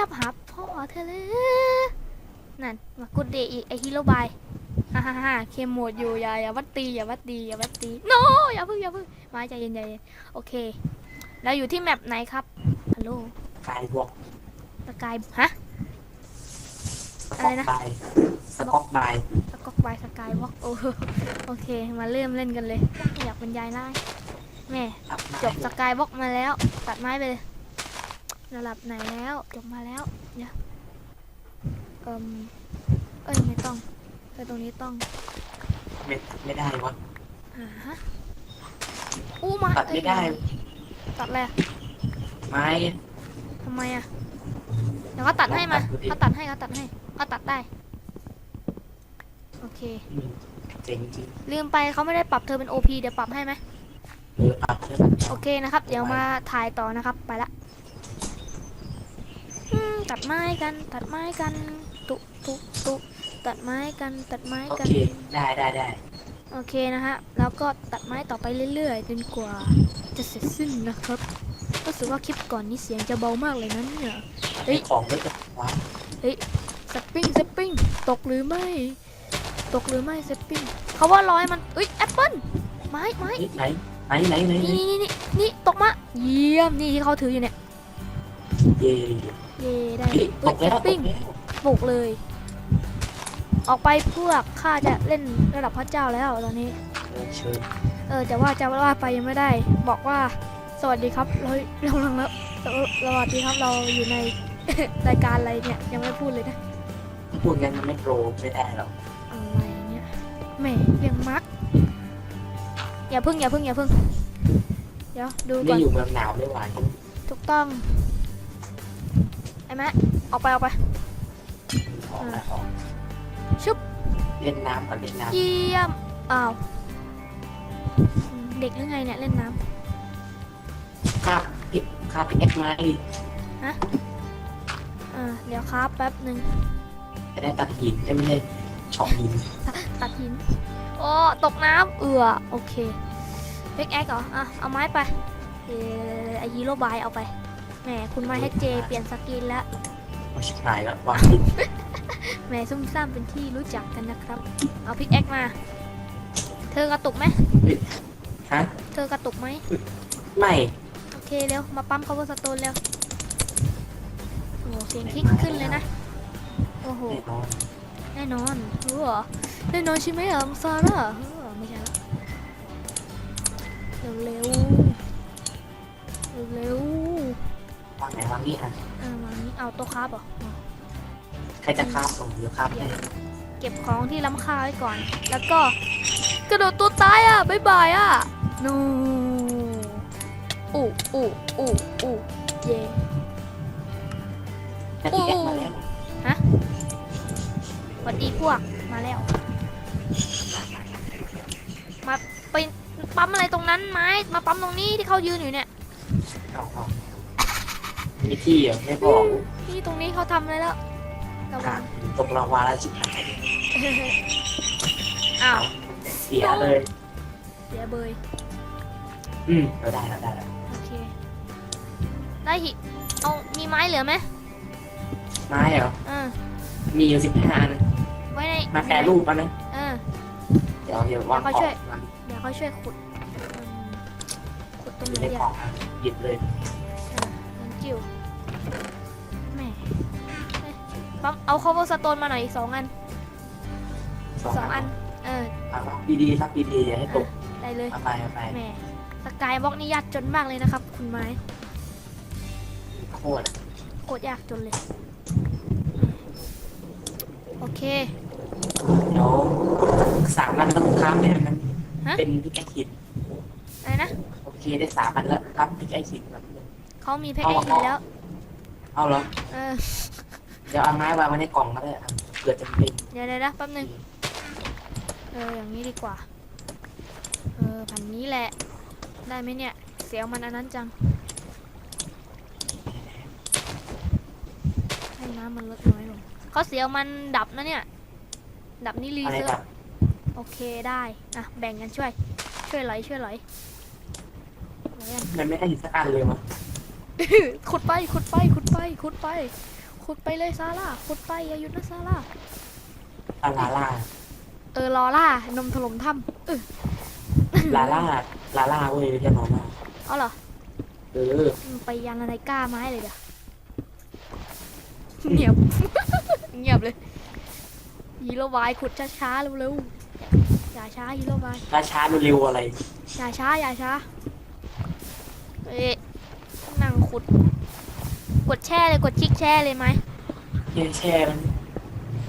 เงียบหาพ่อเธอเลยนั่นมากุดเดอีกไอฮีโร่บายฮ่าฮ่าฮ่าเคมโหมดอยู่อย่าอย่าวัดตีอย่าวัดตีอย่าวัดตีโนอย่าเพึ่งอย่าเพึ่งมาใจเย็นใจเย็นโอเคเราอยู่ที่แมปไหนครับฮัลโหลกายบวกสกายฮะสต็อกบายสต็อกบายสกอกบายสกายวอล์กโอ้โหโอเค มาเริ่มเล่นกันเลย อยากบรรยายได้แม่ครับจบสกายวอล์กมาแล้ว ตัดไม้ไปเลย ระดับไหนแล้วจบมาแล้วเนี่ยเอิมเอ้ยไม่ต้องเออตรงนี้ต้องไม่ไม่ได้วะอ่าฮะอู้มาตัดไม่ได้ เอ้ยตัดเลยไม้ทำไมอะเดี๋ยวเขาตัดให้มาลองตัดดูดิเขาตัดให้เขาตัดให้เขาตัดได้โอเค อืมเจ๋งจริงลืมไปเขาไม่ได้ปรับเธอเป็น OP เดี๋ยวปรับให้ไหม เออปรับเถอะโอเคนะครับ เดี๋ยวมาถ่ายต่อนะครับ ไปละอืม ตัดไม้กัน ตัดไม้กัน ตุตุตุตัดไม้กัน ตัดไม้โอกัน เคได้ได้ได้โอเคนะฮะ แล้วก็ตัดไม้ต่อไปเรื่อยๆจนกว่าจะเสร็จสิ้นนะครับรู้สึกว่าคลิปก่อนนี้เสียงจะเบามากเลยนั้นเนี่ย เฮ้ย ของเยอะจังวะสปริงสปริงตกหรือไม่ ตกหรือไม่สปริงเขาว่าร้อยมันเอ้ยแอปเปิ้ลไม้ไม้ เฮ้ยไหนไหนไหนไหนไหนนี่นี่นี่นี่ตกมา เยี่ยม นี่ที่เขาถืออยู่เนี่ย เย่ เย่ได้เฮ้ยตกแล้วแอตปปิ้งกแล้วปลุกเลย ออกไปพวกข้าจะเล่นระดับพระเจ้าแล้วตอนนี้เออเชิญเออแต่ว่าจะว่าไปยังไม่ได้ บอกว่าสวัสดีครับเราเราลังแล้วสวัสดีครับเราอยู่ในรายการอะไรเนี่ยยังไม่พูดเลยนะถ้าพูดงั้นมันไม่โปรไม่ได้หรอกอะไรเนี่ยแหม่เรียงมัก อย่าพึ่งอย่าพึ่งอย่าพึ่งเดี๋ยวดูไม่ก่อนอยู่เมืองหนาวไม่ไหวถูกต้องไอ้แม่ออกไปออกไปของนะของชุบเล่นน้ำก่อนเล่นน้เยี่ยมอ้าวอืมเด็กหรือไงเนี่ยเล่นน้ำคาบพิกคาบพิกเอ็กซ์มาดิำอ่าเดี๋ยวครับแป๊บหนึ่งจะได้ตัดหินได้ไม่ได้เฉาะหินตัดหินโอ้ตกน้ำเอือโอเคเพิกแอคเหรออะเอาไม้ไปเออไอฮีโร่บายเอาไป แหมคุณไม้ให้เจเปลี่ยนสกินแล้วเอาชิบหายแล้ววางหินแหมซุ่มซ่ามเป็นที่รู้จักกันนะครับ เอาพิกแอคมา เธอกระตุกไหมฮะเธอกระตุกไหมไม่โอเคเร็วมาปั๊ม cover stone เร็วโอ้เสียงคลิกขึ้นเลยนะโอ้โหแน่นอนแน่นอนรู้เหรอแน่นอนใช่ไหมอะซาร่าเออไม่ใช่ละเร็วเร็วเร็วเร็ววาง ไหนวางนี่อะๆอ่าวางนี้เอาโต๊ะคราบเหรออ๋อใครจะคาบส่งเดี๋ยวคาบให้เก็บของที่ล้ำค่าไว้ก่อน แล้วก็ กระโดดตัวตายอะบ๊ายบายอะนูอู้อู้อู้อู้เย่ แต่พิกเอ็กซ์มาแล้วสวัสดีพวกมาแล้ว มาไปปั๊มอะไรตรงนั้นไหมมาปั๊มตรงนี้ที่เขายืนอยู่เนี่ยเอาเอา มีที่เหรอะไม่บอกที่ตรงนี้เขาทำอะไรแล้วระวัอะงตกรางวาแล้วชิบหายอ้าวเสียเลย เสียเบยอืมเราได้แล้วได้แล้วโอเค ได้หิเอามีไม้เหลือไหมไม้เหรอเออมีอยู่สิบห้าอันไว้ในมาแปรรูปมานะเออเดี๋ยวเดี๋ยววางเดี๋ยวขเขาอช่วยงมันเดี๋ยวเขาช่วยขุดอืมขุดตรงอยู่นี้ในเดียกวล่องอะหยิบเลยอ่าน้องจิ๋ว ปั๊มเอา cover stone มาหน่อยอีกสองอันสองสองอัอันนเออเอารับดีๆรับดีๆอย่าให้ตกได้เลยเอาไปเอาไปแหม่สกายบล็อกนี่ยากจนมากเลยนะครับ คุณไม้โคตรโคตรยากจนเลย โอเค เดี๋ยวสามอันต้องค้ามเนี่ยมันฮะ เป็นพิกไอหินอะไรนะโอเคได้สามอันแล้วครับพิกไอหินแบบเขามีแพ็กเกจแล้ว เอาเหรอเออ เดี๋ยวเอาไม้วางไว้ในกล่องก็ได้ครับเกิดจะเป็นเดี๋ยวเดี๋ยวนะแป๊บนึงเอออย่างนี้ดีกว่า เออผันนี้แหละ ได้ไหมเนี่ย เสียวมันอันนั้นจัง ให้น้ำมันลดน้อยลงเขาเสียวมันดับนะเนี่ย ดับนี่รีอะไรเซิแบร์ฟบโอเคได้ อะ แบ่งกันช่วย ช่วยไหลช่วยไหลไหลกัน มันไม่ได้หินสักอันเลยวะ ขุดไปขุดไปขุดไปขุดไป ขุดไปเลยซาร่าขุดไปอย่าหยุดนะซาร่าอาลาล่าเออลอล่านมถล่มถ้ำเออลาล่าลาล่าเว้ยจะนอนมาเอาเหรอเออมึงไปยังอะไรกล้าไม้เลยเดี๋ยวเงียบ เงียบเลยฮีโร่บายขุดช้าๆเร็วๆอย่าช้าฮีโร่บายช้าช้าๆเร็วๆอะไรอย่าช้าอย่าช้าเอ๊ะนั่งขุด กดแช่เลยกดชิกแช่เลยไหมแช่แช่มัน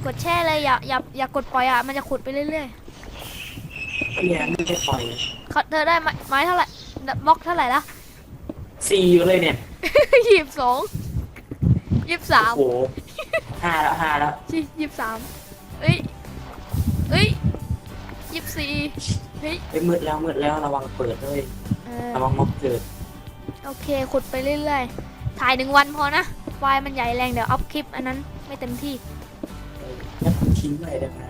กดแช่เลยอย่าอย่าอย่ากดปล่อยอะมันจะขุดไปเรื่อยเนี่ยไม่ได้ปล่อยๆเขาเธอได้ไม้ไม้เท่าไหร่บล็อกเท่าไหร่ละ ซีอยู่เลยเนี่ย ยี่สิบสองยี่สิบสามโอ้โหห้าแล้วห้าแล้วยี่ยี่สิบสามเอ้ยเอ้ยยี่สิบสี่เฮ้ยไปมืดแล้วมืดแล้วระวังเปิดเลยเออระวังม็อบเกิดโอเคขุดไปเรื่อยๆ ถ่ายหนึ่งวันพอนะไฟล์มันใหญ่แรงเดี๋ยวอัพคลิปอันนั้นไม่เต็มที่เออแล้วทิ้งไว้ได้ไหม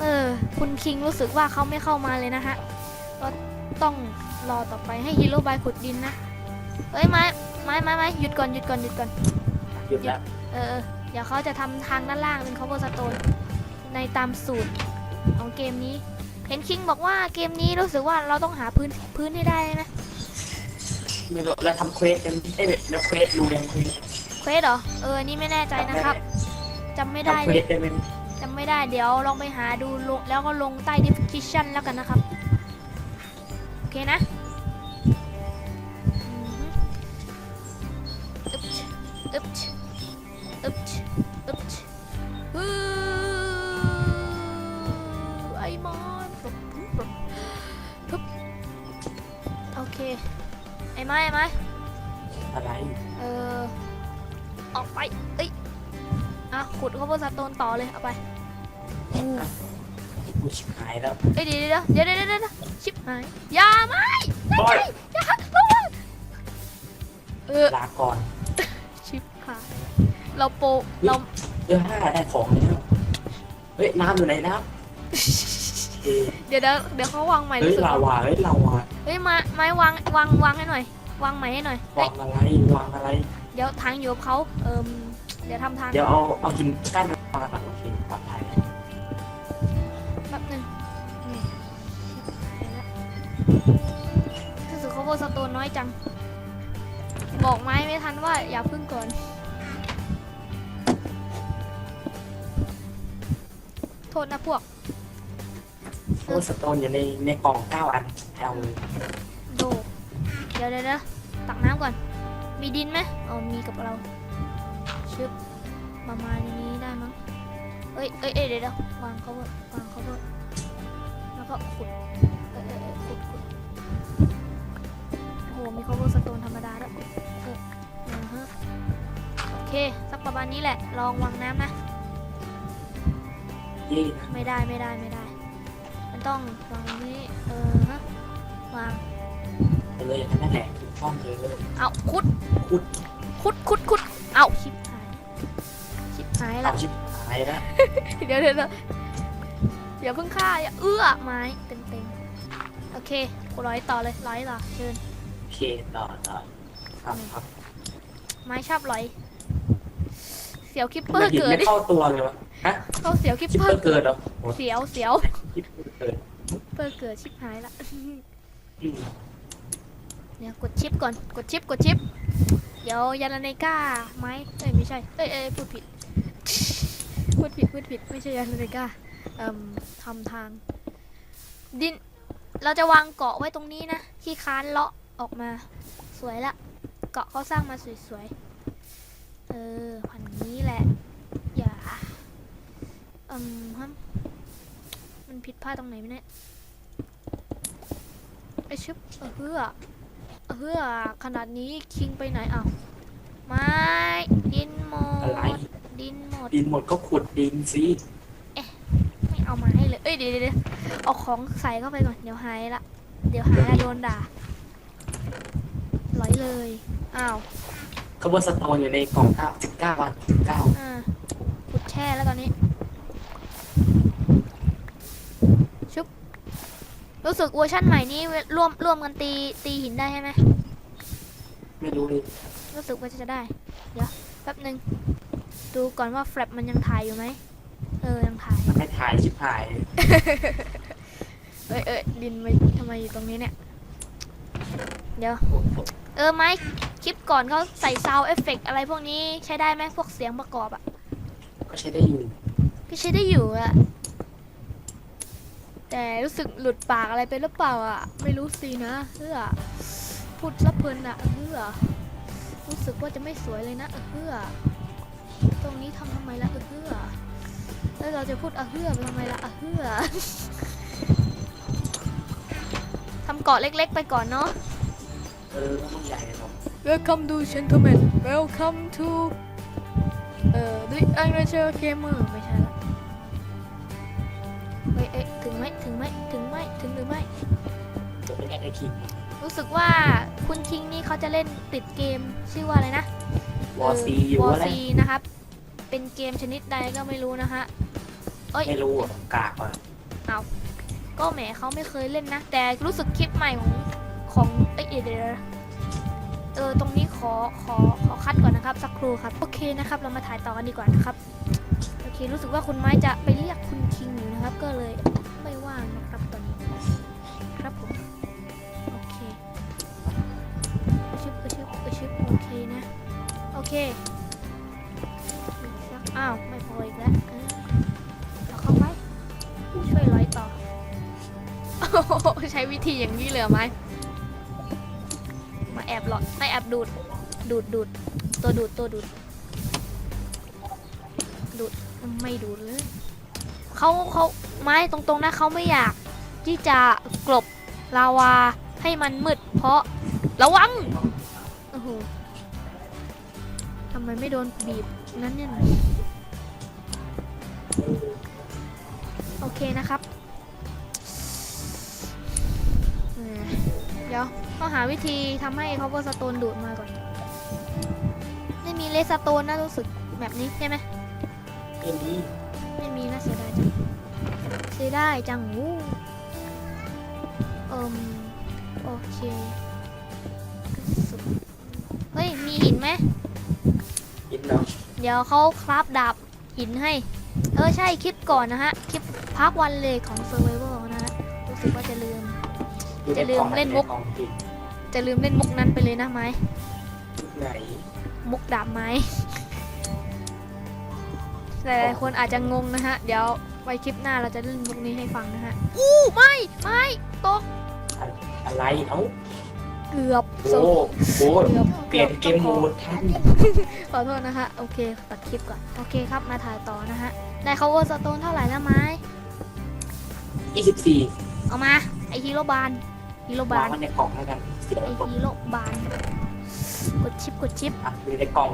เออ คุณคิงรู้สึกว่าเขาไม่เข้ามาเลยนะฮะก็ต้องรอต่อไปให้ฮีโร่บายขุดดินนะ เอ้ยไม้ไม้ไม้ไม้หยุดก่อนหยุดก่อนหยุดก่อน หยุดแล้วเออเออเดี๋ยวเขาจะทำทางด้านล่างเป็น cover stone ในตามสูตรของเกมนี้ เห็นคิงบอกว่าเกมนี้รู้สึกว่าเราต้องหาพื้นพื้นให้ได้นะ ไม่รู้แล้วทำเควสกันเอ้ยแล้วเควสรู้ยังเควสเควสเหรอ เออ นี่ไม่แน่ใจนะครับจำไม่ได้ทำเลเควยสได้ไหมจำไม่ได้ เดี๋ยวลองไปหาดูลงแล้วก็ลงใต้ description แล้วกันนะครับ โอเคนะ ไอ้ไม้ไอ้ไม้อะไรเออออกไปเอ้ยอะขุดข้าวโพดสโตนต่อเลยเอาไปอู้กูชิบหายแล้วเอ้ยเดี๋ยวเดี๋ยวเดี๋ยวเดี๋ยวเดี๋ยวเดี๋ยวชิบหายอย่าไม่บอยอย่าระวังเออลาก่อนชิบหายเราโปะเราเออห้าได้ของแล้วเฮ้ยน้ำอยู่ไหนน้ำเออเดี๋ยวเดี๋ยวเดี๋ยวเขาวางใหม่เฮ้ยรู้สึกลาวาเฮ้ยลาวาเฮ้ยมาไม้วางวางวางให้หน่อย วางใหม่ให้หน่อยเฮ้วายงอะไรวางอะไร เดี๋ยวทางอยู่กับเขาเอิมเดี๋ยวทำทางเดี๋ยวเอาเอาหินกั้นมาตัดโอเคปลอดภัยแป๊บหนึงนี่ชิบหายแล้วรู้สึกข้าวโพดสโตนน้อยจัง บอกไม้ไม่ทันว่าอย่าพึ่งก่อน โทษนะพวก โอ้สโตนอยู่ในในกล่องเก้าอันเอาเลยโด เดี๋ยวเดี๋ยวเดี๋ยว ตักน้ำก่อน มีดินไหมอ๋อมีกับเราชึบประมาณนี้ได้มั้งเอ้ยเอ้ยเอ้ยเดี๋ยวเดี๋ยววางเขาเววางเขาเวแล้วก็ขุดเอ้ยเอ้ยเอ้ยขุดขุดโอ้โหมี cover stone ธรรมดาด้วยเอออือฮะโอเคสักประมาณนี้แหละ ลองวางน้ำนะเย่นะไม่ได้ไม่ได้ไม่ได้ มันต้องวางนี้เออฮะวางไปเลยนั่นแหละ ถูกต้องเลยเอาขุดขุดขุดขุดขุดเอาชิบหายชิบหายเอาละชิบหายแล้วเดี๋ยวเดี๋ยวเดี๋ยวอย่าเพิ่งฆ่าอย่าเอื้อไม้เต็มเต็มๆโอเคกูร้อยต่อเลยร้อยต่อเชิญโอเคต่อต่อครับครับไม้ชอบร้อย เสียวคิปทำเปอไมร์หินเกิดไม่ดิเข้าตัวเลยวะฮะเขาเสียวคิปคิปเปเปออร์ร์เกิดเหรอโอ้เสียวเสียวคิปเปอร์เกิดเปอร์เกิดชิบหายละ อืม เดี๋ยวกดชิปก่อน กดชิป กดชิป เดี๋ยวยาลาเนก้าไหมเอ้ยไม่ใช่ เอ้ยเอ้ยพูดผิด พูดผิด พูดผิด ไม่ใช่ยาลาเนก้าเอ่มทำทาง ดิน เราจะวางเกาะไว้ตรงนี้นะ ที่ค้านเลาะออกมา สวยละ เกาะเขาสร้างมาสวยๆ เออพันนี้แหละ อย่าอืมฮะมันผิดพลาดตรงไหนไหมเนี่ยไอชึบเออเพื่อ เฮือขนาดนี้คิงไปไหนอ้าวไม้ดินหมอะไร ดดินหมด ดินหมดก็ขุดดินสิไม่เอามาให้เลย เอ้ยเดี๋ยวเดี๋ยวเดี๋ยวเอาของใส่เข้าไปก่อน เดี๋ยวหายละ เดี๋ยวหายละโดนด่าร้อยเลย อ้าวขบวนสโตนอยู่ในกล่องเก้าสิบเก้าวันสิบเก้าอ่าขุดแช่แล้วตอนนี้ ชุบ รู้สึกเวอร์ชั่นใหม่นี้เวร่วมร่วมกันตีตีหินได้ใช่ไหมไม่รู้เลยไม่รู้สึกว่าจะได้ เดี๋ยวแป๊บหนึ่งดูก่อนว่าแฟลปมันยังถ่ายอยู่ไหมเออยังถ่ายมันให้ถ่ายชิบหาย เอ้ยเอ้ยดินมาทำไมอยู่ตรงนี้เนี่ย เดี๋ยว เออไมค์คลิปก่อนเขาใส่ซาวเอฟเฟกอะไรพวกนี้ใช้ได้ไหมพวกเสียงประกอบอะก็ใช้ได้อยู่ก็ใช้ได้อยู่อะ แต่รู้สึกหลุดปากอะไรไปหรือเปล่าอะ ไม่รู้สินะเพื่อพูดซับเพลินอะเพื่อรู้สึกว่าจะไม่สวยเลยนะเพื่อตรงนี้ทำทำไมละเพื่อแล้วเราจะพูดอะเพื่อทำไมละเพื่อทำเกาะเล็ก ๆ ไปก่อนเนาะเออต้องใหญ่หรอ Welcome to gentlemen Welcome to เอ่อ The Amateur Gamer ไหมถึงหรือไม่จะเป็นแอดไอคิงรู้สึกว่าคุณคิงนี่เขาจะเล่นติดเกมชื่อว่าอะไรนะวอซีอยู่วออะไรซีนะครับ เป็นเกมชนิดใดก็ไม่รู้นะฮะเอ้ยไม่รู้อะกากอะก็แหมเขาไม่เคยเล่นนะ แต่รู้สึกคลิปใหม่ของของเอ้ยเดี๋ยวเดี๋ยวเออตรงนี้ขอขอขอคัดก่อนนะครับ สักครู่ครับ โอเคนะครับ เรามาถ่ายต่อกันดีกว่านะครับ โอเค รู้สึกว่าคุณไม้จะไปเรียกคุณคิงอยู่นะครับ ก็เลยไม่ว่างนะครับต ชิบโอเคนะ โอเคอ้าว ไม่พออีกแล้วเอาเข้าไปช่วยร้อยต่อโอ้โหใช้วิธีอย่างนี้เลยเหรอไหมมาแอบหลอดไม่แอบดูด ดูดดูดตัวดูดตัวดูด ดูดไม่ดูดเลยเขาเขาไม้ตรงๆนะเขาไม่อยากที่จะกลบลาวาให้มันมืดเพราะระวังโอ้โหำไมไม่โดนบีบนั้นเนี่ยนะโอเคนะครับเออเดี๋ยวต้องหาวิธีทำให้ cover stone ดูดมาก่อน ไม่มีเลสโตนนะรู้สึกแบบนี้ใช่ไหมเกมนี้ไม่มีนะเสียดายจังเสียดายจังวู้เอิมโอเคสุดเฮ้ย มีหินไหมยิน เนาะเดี๋ยวเขาคราฟดาบหินให้ เออใช่คลิปก่อนนะฮะ คลิปพักวันเลยของ Survival นะฮะ รู้สึกว่าจะลืมอยู่ในจะลืมกล่องเล่นมุกใกล่องจริงจะลืมเล่นมุกนั้นไปเลยนะไม้ไหนมุกดาบไม้หลายๆคนอาจจะงงนะฮะ เดี๋ยวไว้คลิปหน้าเราจะเล่นมุกนี้ให้ฟังนะฮะ อู้ไม่ไม่ตกอะไรเอ้า เกือบโอ้โหเกือบเปลี่ยนเกมโหมดทันขอโทษนะฮะโอเคตัดคลิปก่อนโอเคครับมาถ่ายต่อนะฮะได้ cover stone เท่าไหร่แล้วไม้24เอามาไอฮีโร่บานฮีโร่วาบางนไว้ในกล่องแล้วกันเสียไอฮีโร่บานกดชิปกดชิปอะอยู่ในกล่อง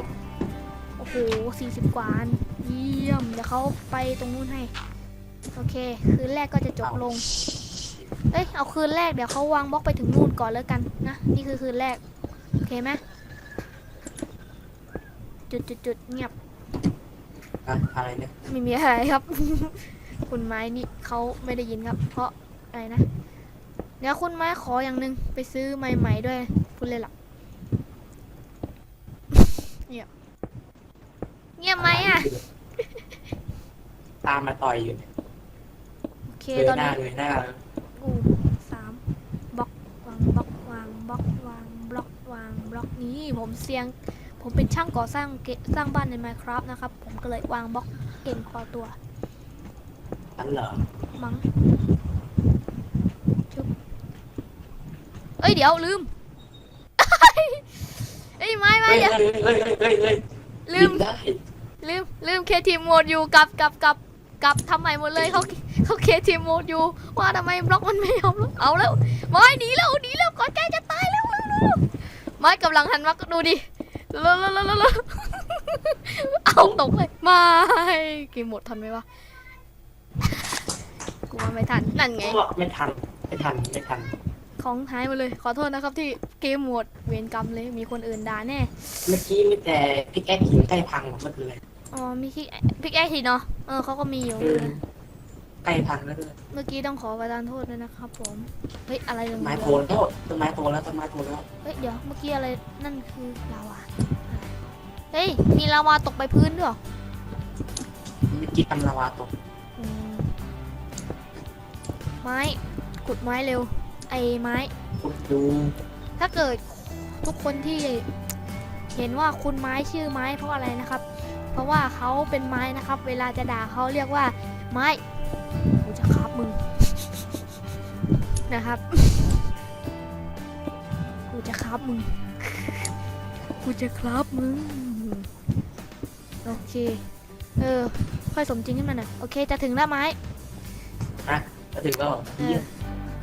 โอ้โหสี่สิบกว่าอันเยี่ยมเดี๋ยวเขาไปตรงนู้นให้โอเค คืนแรกก็จะจบลง เอ้ยเอาคืนแรกเดี๋ยวเขาวางบล็อกไปถึงนู่นก่อนแล้วกันนะนี่คือคืนแรกโอเคไหมจุดจุดจุดเงียบอะอะไรเนี่ยไม่มีอะไรครับ คุณไม้นี่เขาไม่ได้ยินครับ เพราะอะไรนะเดี๋ยวคุณไม้ขออย่างหนึ่งไปซื้อไม้ใหม่ด้วยพูดเลยหรอเงียบเงียบไหมอะตามมาต่อยอยู่เนี่ยโอเคเลยตอนหน้านี้เลยหน้า อู้สามบล็อกวางบล็อกวางบล็อกวางบล็อกวางบล็อกนี้ผมเสียง ผมเป็นช่างก่อสร้างเกสร้างบ้านใน Minecraft นะครับ ผมก็เลยวางบล็อกเก่งพอตัวอันเหรอมั้งชึบเอ้ยเดี๋ยวลืมเอ้ยไม่ไม่เฮ้ยอย่าเฮ้ยเฮ้ยเฮ้ยเฮ้ยลืม บินได้ลืมลืมเคทีมโหมดอยู่กลับกลับกลับกลับทำใหม่หมดเลยเขา เขาเคทีมโหมดอยู่ว่าทำไมบล็อกมันไม่ยอมลงเอาแล้วไม่หนีแล้วหนีแล้วก่อนใกล้จะตายแล้วเร็วเร็วเร็วไม่กำลังหันมาดูดิเร็วเร็วเร็วเร็วเร็วเอาตกเลยไม่เกมหมดทันไหมวะกูว่าไม่ทันนั่นไงก็ไม่ทันไม่ทันไม่ทันของหายหมาเลย ขอโทษนะครับที่เกมโหมดเวรกรรมเลยมีคนอื่นด่าแน่เมื่อกี้มีแต่พิกแอคหินใกล้พังหมดเลยอ๋อมีพี่พี่แอคทีเนาะเออเขาก็มีอยู่เออ ใกล้พังแล้วด้วยเมื่อกี้ต้องขอประทานโทษด้วยนะครับผม เฮ้ยอะไรเหลืองต้นไม้ๆโตแล้วต้นไม้โตแล้วต้นไม้โตแล้วเฮ้ยเดี๋ยวเมื่อกี้อะไรนั่นคือลาวาอะไรเฮ้ยมีลาวาตกไปพื้นด้วยเหรอเมื่อกี้ทำลาวาตกอืมไม้ขุดไม้เร็ว ไอ้ไม้ คุณดูถ้าเกิดทุกคนที่เห็นว่าคุณไม้ชื่อไม้เพราะอะไรนะครับ เพราะว่าเขาเป็นไม้นะครับ เวลาจะด่าเขาเรียกว่าไม้ นะครับ กูจะครับมึง กูจะครับมึง โอเค เออ ค่อยสมจริงขึ้นมาหน่อย โอเค จะถึงแล้วไม้มาถึงก็เออ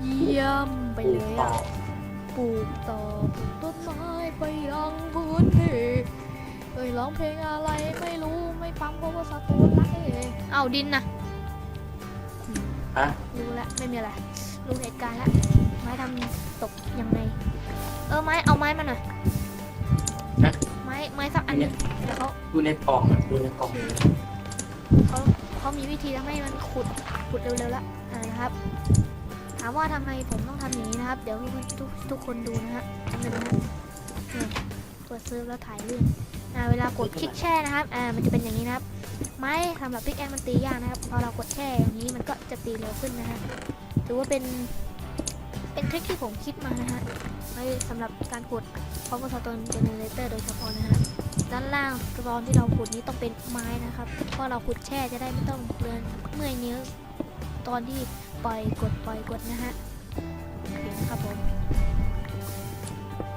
เยี่ยมไปเลยต่ออะ ปลูกต่อปลูกต้นไม้ไปยังพื้นที่เอ้ยร้องเพลงอะไรไม่รู้ไม่ฟังเพราะว่าสตูนละเองเอาดินนะฮะรู้แล้วไม่มีอะไร รู้เหตุการณ์แล้วไม้ทำตกยังไง เออไม้เอาไม้มาหน่อยไม้ไม้สักอันหนึงเดี๋ยวเขาดูในกล่องอะดูในกล่องเขาเขามีวิธีทำให้มันขุดขุดเร็วๆละอ่านะครับ ถามว่าทำไมผมต้องทำอย่างนี้นะครับ เดี๋ยวทุกทุกทุกคนดูนะฮะหนึ่งนะเนี่ยเปิดเซิร์ฟแล้วถ่ายเรื่องอ่าเวลากดคลิกแช่นะครับอ่ามันจะเป็นอย่างนี้นะครับ ไม้สำหรับพิกแอมันตียากนะครับพอเรากดแช่อย่างนี้มันก็จะตีเร็วขึ้นนะฮะ ถือว่าเป็นเป็นทริคที่ผมคิดมานะฮะไว้สำหรับการกด power stone generator โดยเฉพาะนะฮะด้านล่างตอนที่เราขุดนี้ต้องเป็นไม้นะครับเพราะเราขุดแช่จะได้ไม่ต้องเลือนเมื่อยนิ้วตอนที่ปล่อยกดปล่อยกดนะฮะโอเคนะครับผม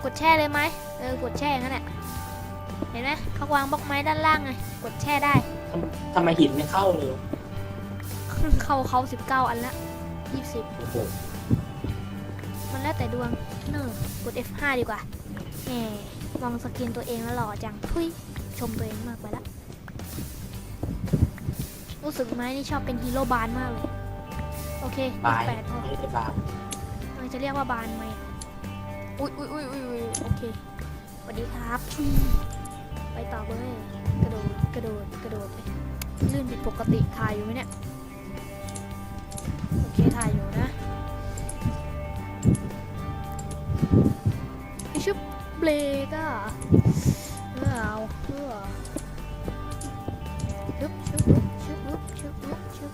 กดแช่เลยไหมเออกดแช่อย่างนั้นแหละเห็นไหมเขาวางบล็อกไม้ด้านล่างไงกดแช่ได้ทำไมหินไม่เข้าเลยเข้าเขาสิบเก้าอันละ ยี่สิบโอ้โหมันแล้วแต่ดวงเนอะกด F5 ดีกว่าแหมมองสกินตัวเองแล้วหล่อจังทุยชมตัวเองมากไปละรู้สึกไหมนี่ชอบเป็นฮีโร่บานมากเลย โอเคบายแปดพอไม่ได้บายมันจะเรียกว่าบานไหมอุ้ยอุ้ยอุ้ยอุ้ยอุ๊ยโอเคสวัสดีครับ ไปต่อเลยกระโดดกระโดดกระโดดเลยลื่นผิดปกติถ่ายอยู่ไหมเนี่ย โอเคถ่ายอยู่นะไอชุบเบรกอะเออเอาเพื่อชุบชุบชุบชุบชุบชุบชุบ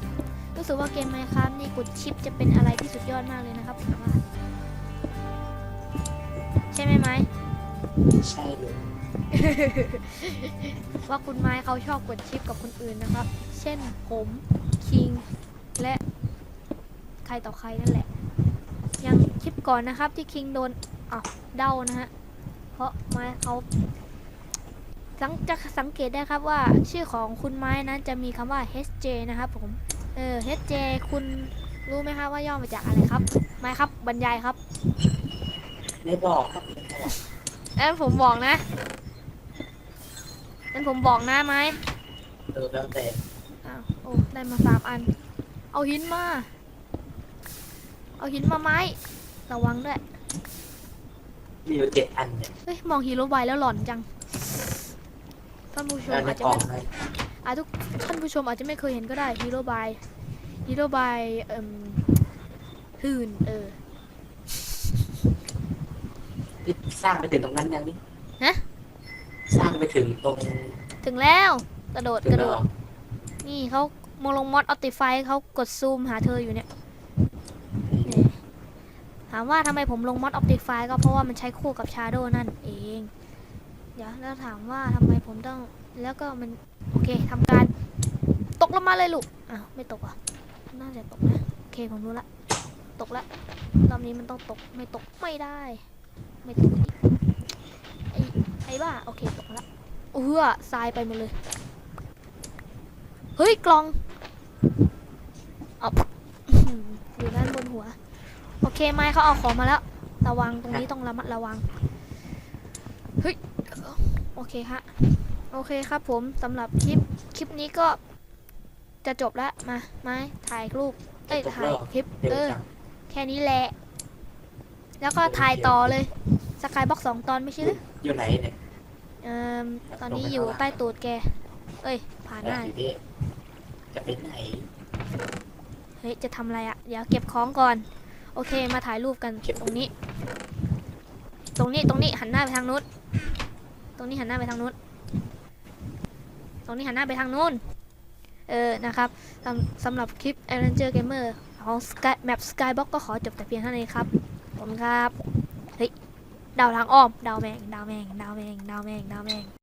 รู้สึกว่าเกมไมค์ครับนี่กดชิปจะเป็นอะไรที่สุดยอดมากเลยนะครับผมว่าใช่ไหมไม้ใช่เลยว่าคุณไม้เขาชอบกดชิปกับคนอื่นนะครับ เช่นผม คิง และใค รต่อใครนั่นแหละ ยังคลิปก่อนนะครับที่คิงโดนอ้าวเดานะฮะ เพราะไม้เขาสังจะสังเกตได้ครับว่าชื่อของคุณไม้นั้นจะมีคำว่า HJ นะครับผม เออ HJ คุณรู้ไหมครับว่าย่อมาจากอะไรครับ ไม้ครับบรรยายครับ ไม่บอกครับไม่บอกงั้นผมบอกนะงั้นผมบอกนะไม้เออแล้วแต่อ้าวโอ้ได้มาสามอัน เอาหินมา เอาหินมาไม้ระวังด้วย มีอยู่เจ็ดอันเนี่ยเฮ้ย มองฮีโร่บายแล้วหลอนจัง ท่านผู้ชมแล้วในอาจจะกล่อไม่งเลยอาจทุกท่านผู้ชมอาจจะไม่เคยเห็นก็ได้ฮีโร่บายฮีโร่บายเอ่มหื่นเออที่สร้างไปถึงตรงนั้นยังนี่ฮะ สร้างไปถึงตรงถึงแล้วกระโดดถึงกระแล้โดวเหรดอนี่เขามองลงมอดออติไฟเขากดซูมหาเธออยู่เนี่ยนี่ ถามว่าทำไมผมลงมอดออ t ติฟายก็เพราะว่ามันใช้คู่กับ Shadow นั่นเอง เดี๋ยวแล้วถามว่าทำไมผมต้องแล้วก็มันโอเคทำการตกลงมาเลยลูกอ้าวไม่ตกอะน่าจะตกนะโอเคผมรู้ละตกละรอบนี้มันต้องตกไม่ตกไม่ได้ ไม่ตกอีกไอ้ไอ้บ้าโอเคตกละเอื้อทรายไปหมดเลยเฮ้ยกล่องเอาอยู่ด้านบนหัว โอเคไม้เขาเอาของมาแล้ว ระวังตรงนี้ต้องระมัดระวังเฮ้ยโอเคฮะโอเคครับผมสำหรับคลิปคลิปนี้ก็จะจบแล้วมาไม้ถ่ายรูปเอ้ยจบถ่าแล้ยวเหรอคลิปเร็วเออจังแค่นี้แหละ แล้วก็ถ่ายต่อเลยสกายบ็อกสองตอนไม่ใช่หรืออยู่ไหนเนี่ยเอ่อตอนนี้อยู่ใต้ตูดแก เอ้ย ผ่านหน้าอยู่ที่จะไปไหน เฮ้ย จะทำอะไรอะเดี๋ยวเก็บของก่อน โอเค มาถ่ายรูปกันตรงนี้ ตรงนี้ตรงนี้หันหน้าไปทางนู้น ตรงนี้หันหน้าไปทางนู้น ตรงนี้หันหน้าไปทางนู้น เออ นะครับสำสำหรับคลิป a v e n g e r Gamer ของ Sky Map Skybox ก็ขอจบแต่เพียงเท่านี้ครับ ผมครับ เฮ้ย ดาวทางอ้อม ดาวแมง ดาวแมง ดาวแมง ดาวแมง ดาวแมง